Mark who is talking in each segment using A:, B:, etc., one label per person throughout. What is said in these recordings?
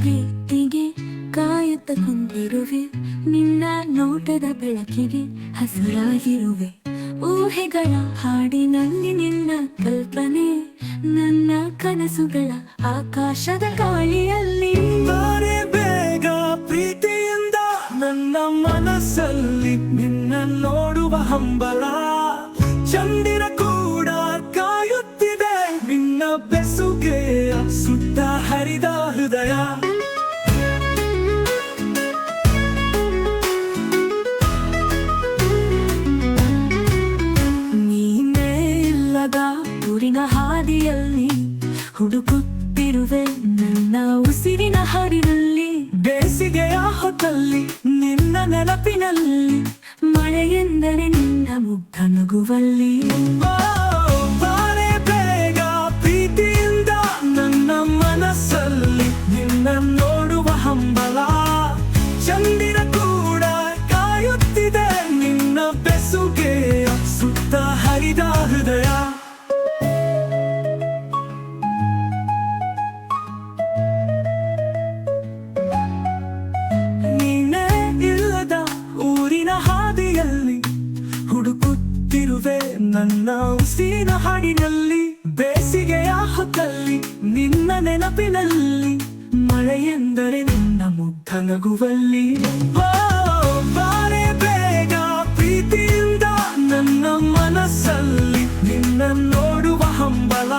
A: ಪ್ರೀತಿಗೆ ಕಾಯುತ್ತ ಕುಂದಿರುವೆ, ನಿನ್ನ ನೋಟದ ಬೆಳಕಿಗೆ ಹಸುರಾಗಿರುವೆ. ಊಹೆಗಳ ಹಾಡಿನಲ್ಲಿ ನಿನ್ನ ಕಲ್ಪನೆ, ನನ್ನ ಕನಸುಗಳ ಆಕಾಶದ ಗಾಳಿಯಲ್ಲಿ.
B: ಬಾರೆ ಬೇಗ ಪ್ರೀತಿಯಿಂದ ನನ್ನ ಮನಸ್ಸಲ್ಲಿ ನಿನ್ನ ನೋಡುವ ಹಂಬಲ ಚಂದಿರ
A: ಹುಡುಕುತ್ತಿರುವೆ ನನ್ನ ಉಸಿರಿನ ಹಾಡಿನಲ್ಲಿ,
B: ಬೇಸಿಗೆಯ ಹೊತ್ತಲ್ಲಿ, ನಿನ್ನ ನೆನಪಿನಲ್ಲಿ,
A: ಮಳೆಯೆಂದರೆ ನಿನ್ನ ಮುಗ್ಧ ನಗುವಲ್ಲಿ.
B: ನೋಡುವ ಹಂಬಲ. ಕೂಡ ಹೃದಯ. ನನ್ನ ಉಸಿನ ಹಾಡಿನಲ್ಲಿ, ಬೇಸಿಗೆಯ ಹೊತ್ತಲ್ಲಿ, ನಿನ್ನ ನೆನಪಿನಲ್ಲಿ ಮಳೆಯೆಂದರೆ ನಿನ್ನ ಮುಗ್ಧ ನಗುವಲ್ಲಿ. ಬಾರೆ ಬೇಗ ಪ್ರೀತಿಯಿಂದ ನನ್ನ ಮನಸ್ಸಲ್ಲಿ ನಿನ್ನ ನೋಡುವ ಹಂಬಲ.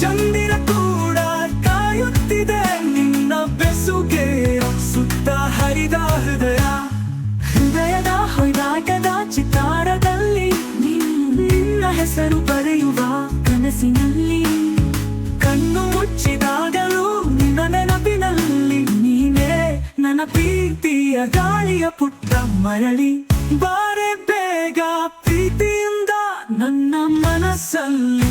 B: ಚಂದಿರ ಕೂಡ ಕಾಯುತ್ತಿದೆ ನಿನ್ನ ಬೆಸುಗೆಯ ಸುತ್ತ ಹರಿದ ಹೃದಯ.
A: ಹೃದಯದ ಹೊಯ್ದಾಟದ ಚಿತ್ತಾರದಲ್ಲಿ ನಿನ್ನ ಹೆಸರು ಬರೆಯುವ ಕನಸಿನಲ್ಲಿ,
B: ಕಣ್ಣು ಮುಚ್ಚಿದಾಗಲೂ ನಿನ್ನ ನೆನಪಿನಲ್ಲಿ ನೀನೇ ನನ್ನ ಪ್ರೀತಿಯ ಗಾಳಿಯ ಪುಟ್ಟ ಮರಳಿ. ಬಾರೆ ಬೇಗ ಪ್ರೀತಿಯಿಂದ ನನ್ನ ಮನಸ್ಸಲ್ಲಿ